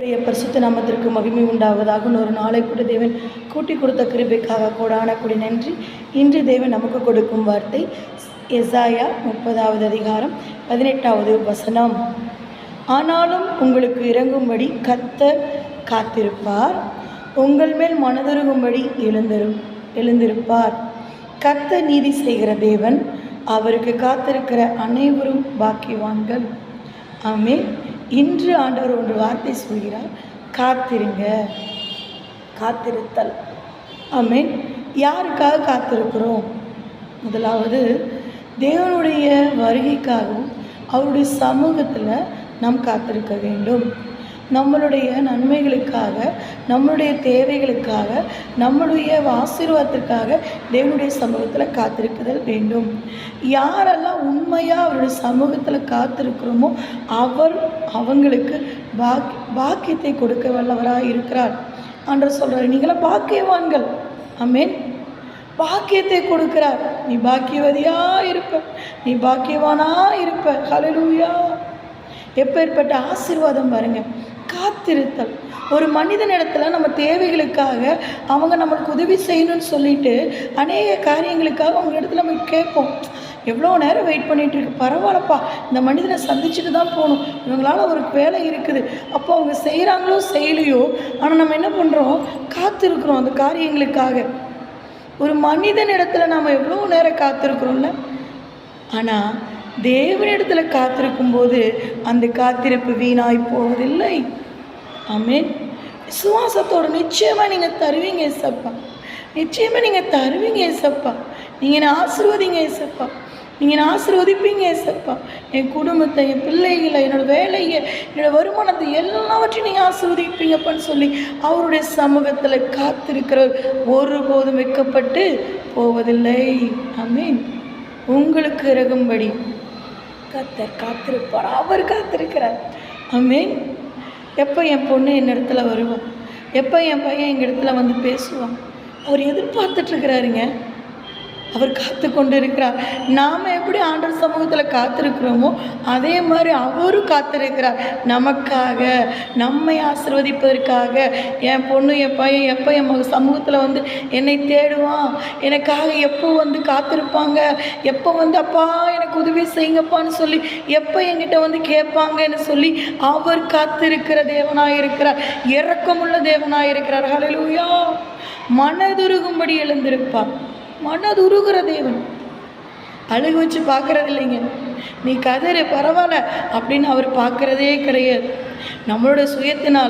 உடைய பரிசுத்த நாமத்திற்கு மகிமை உண்டாவதாக. ஒரு நாளை கூட தேவன் கூட்டி கொடுத்த கிருபைக்காக கோடான கூடி நன்றி. இன்று தேவன் நமக்கு கொடுக்கும் வார்த்தை எசாயா முப்பதாவது அதிகாரம் பதினெட்டாவது வசனம். ஆனாலும் உங்களுக்கு இறங்கும்படி கத்தர் காத்திருப்பார். உங்கள் மேல் மனதுருகும்படி எழுந்திரு எழுந்திருப்பார். கத்த நீதி செய்கிற தேவன் அவருக்கு காத்திருக்கிற அனைவரும் பாக்கியவான்கள். ஆமே இன்று ஆண்டவர் ஒன்று வார்த்தை சொல்கிறார் காத்திருங்க காத்திருத்தல். ஆமீன். யாருக்காக காத்திருக்கிறோம்? முதலாவது தேவனுடைய வருகைக்காகவும் அவருடைய சமூகத்தில் நாம் காத்திருக்க வேண்டும். நம்மளுடைய நன்மைகளுக்காக நம்மளுடைய தேவைகளுக்காக நம்மளுடைய ஆசீர்வாதத்திற்காக தேவனுடைய சமூகத்தில் காத்திருக்குதல் வேண்டும். யாரெல்லாம் உண்மையாக அவருடைய சமூகத்தில் காத்திருக்கிறோமோ அவர் அவங்களுக்கு பாக் பாக்கியத்தை கொடுக்க வல்லவராக இருக்கிறார். அன்று சொல்கிறார் நீங்களாம் பாக்கியவான்கள். அமேன் பாக்கியத்தை கொடுக்கிறார். நீ பாக்கியவதியா இருப்ப. நீ பாக்கியவானா இருப்ப. ஹலலூயா எப்பேற்பட்ட ஆசீர்வாதம் பாருங்கள் காத்திருத்தல். ஒரு மனிதன் இடத்துல நம்ம தேவைகளுக்காக அவங்க நம்மளுக்கு உதவி செய்யணும்னு சொல்லிட்டு அநேக காரியங்களுக்காக அவங்க இடத்துல நம்ம கேட்போம். எவ்வளோ நேரம் வெயிட் பண்ணிகிட்டு இருக்கு? பரவாயில்லப்பா. இந்த மனிதனை சந்திச்சுட்டு தான் போகணும். இவங்களால ஒரு வேலை இருக்குது. அப்போ அவங்க செய்கிறாங்களோ செய்யலையோ ஆனால் நம்ம என்ன பண்ணுறோம் காத்திருக்கிறோம் அந்த காரியங்களுக்காக. ஒரு மனிதன் நாம் எவ்வளோ நேரம் காத்திருக்கிறோம்ல? ஆனால் தேவனிடத்தில் காத்திருக்கும் போது அந்த காத்திருப்பு வீணாய் போவதில்லை. ஆமேன். விசுவாசத்தோட நிச்சயமாக நீங்கள் தருவீங்க ஏசப்பா நிச்சயமாக நீங்கள் தருவீங்க ஏசப்பா நீங்கள் என்னை ஆசீர்வதிங்க ஏசப்பா நீங்கள் என்னை ஆசீர்வதிப்பீங்க ஏசப்பா என் குடும்பத்தை என் பிள்ளைகளை என்னோடய வேலையை என்னோடய வருமானத்தை எல்லாவற்றையும் நீங்கள் ஆசிர்வதிப்பீங்கப்பான்னு சொல்லி அவருடைய சமூகத்தில் காத்திருக்கிறவர் ஒருபோதும் வைக்கப்பட்டு போவதில்லை. அமீன் உங்களுக்கு இறகும்படி கத்தர் காத்திருப்பார். அவர் காத்திருக்கிறார். அமீன் எப்போ என் பொண்ணு என் இடத்துல வருவான் எப்போ என் பையன் எங்கள் இடத்துல வந்து பேசுவான் அவர் எதிர்பார்த்துட்ருக்கிறாருங்க அவர் காத்து கொண்டிருக்கிறார் நாம் எப்படி ஆண்டவர் சமூகத்தில் காத்திருக்கிறோமோ அதே மாதிரி அவரும் காத்திருக்கிறார். நமக்காக நம்மை ஆசிர்வதிப்பதற்காக. என் பொண்ணு என் பையன் எப்போ என் சமூகத்தில் வந்து என்னை தேடுவான். எனக்காக எப்போ வந்து காத்திருப்பாங்க? எப்போ வந்து அப்பா எனக்கு உதவி செய்யுங்கப்பான்னு சொல்லி எப்போ என்கிட்ட வந்து கேட்பாங்கன்னு சொல்லி அவர் காத்திருக்கிற தேவனாக இருக்கிறார். இறக்கமுள்ள தேவனாக இருக்கிறார். ஹலலூயா மனதுருகும்படி எழுந்திருப்பார். மனதுருகிற தேவன். அழுகு வச்சு பார்க்கறது இல்லைங்க. நீ கதறு பரவாயில்ல அப்படின்னு அவர் பார்க்குறதே கிடையாது. நம்மளோட சுயத்தினால்